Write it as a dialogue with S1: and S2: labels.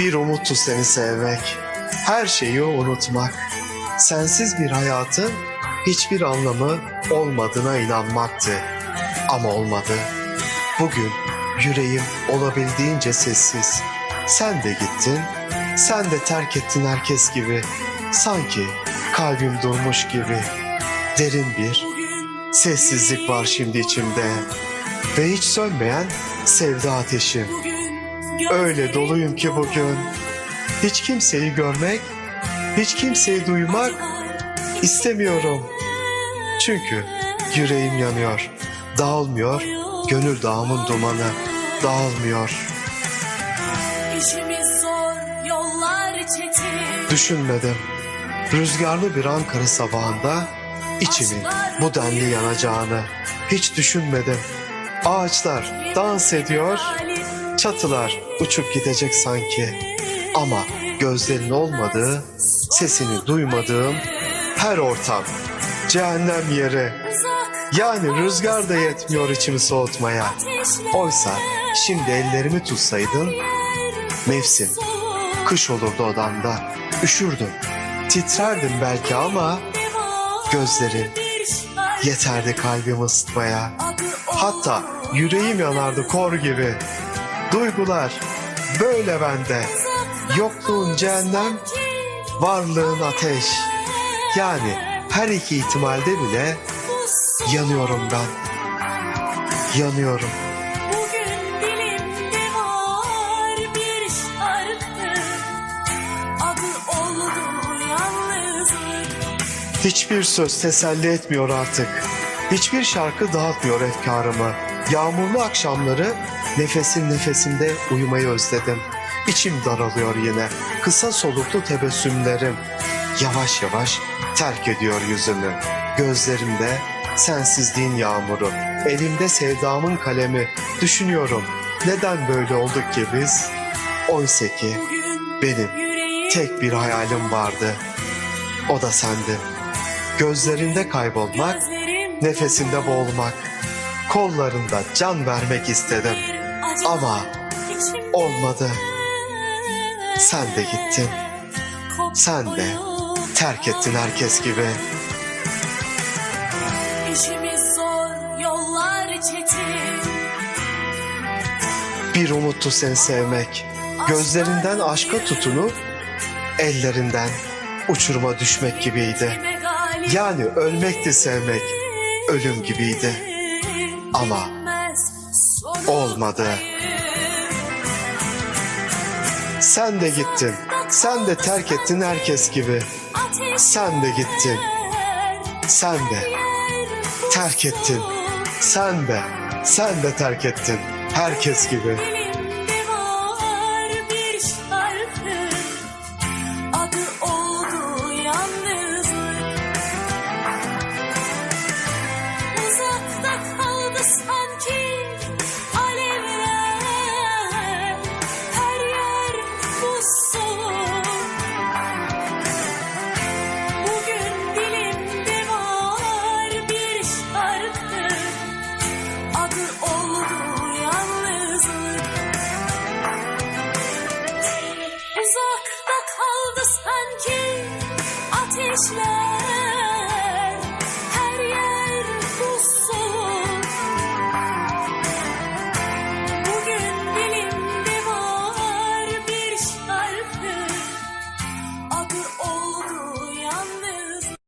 S1: Bir umuttu seni sevmek, her şeyi unutmak. Sensiz bir hayatın hiçbir anlamı olmadığına inanmaktı. Ama olmadı. Bugün yüreğim olabildiğince sessiz. Sen de gittin, sen de terk ettin herkes gibi. Sanki kalbim durmuş gibi. Derin bir sessizlik var şimdi içimde. Ve hiç sönmeyen sevda ateşim. Öyle doluyum ki bugün. Hiç kimseyi görmek, hiç kimseyi duymak istemiyorum. Çünkü yüreğim yanıyor, dağılmıyor, gönül dağımın dumanı dağılmıyor.
S2: İşimiz zor, yollar çetin.
S1: Düşünmedim. Rüzgarlı bir Ankara sabahında içimin bu denli yanacağını hiç düşünmedim. Ağaçlar dans ediyor, çatılar uçup gidecek sanki. Ama gözlerin olmadığı, sesini duymadığım her ortam cehennem yeri. Yani rüzgar da yetmiyor içimi soğutmaya. Oysa şimdi ellerimi tutsaydın mevsim, kış olurdu odamda. Üşürdüm, titrerdim belki ama gözlerin yeterdi kalbimi ısıtmaya. Hatta yüreğim yanardı kor gibi. Duygular böyle bende. Yokluğun cehennem, varlığın ateş. Yani her iki ihtimalde bile yanıyorum ben. Yanıyorum.
S2: Bugün dilimde var bir şarkı Adı oldu yalnızlık
S1: Hiçbir söz teselli etmiyor artık. Hiçbir şarkı dağıtmıyor efkarımı. Yağmurlu akşamları nefesin nefesinde uyumayı özledim. İçim daralıyor yine. Kısa soluklu tebessümlerim. Yavaş yavaş terk ediyor yüzümü. Gözlerimde sensizliğin yağmuru. Elimde sevdamın kalemi. Düşünüyorum neden böyle olduk ki biz? Oysa ki benim tek bir hayalim vardı. O da sendin. Gözlerinde kaybolmak, nefesinde boğulmak, kollarında can vermek istedim. Ama olmadı. Sen de gittin. Sen de terk ettin herkes gibi.
S2: İşimiz zor, yollar çetin
S1: Bir umuttu seni sevmek. Gözlerinden aşka tutunup ellerinden uçuruma düşmek gibiydi. Yani ölmekti sevmek, ölüm gibiydi. Ama olmadı. Sen de gittin. Sen de terk ettin herkes gibi. Sen de gittin. Sen de terk ettin. Sen de, sen de terk ettin. Herkes gibi.
S2: Krishna.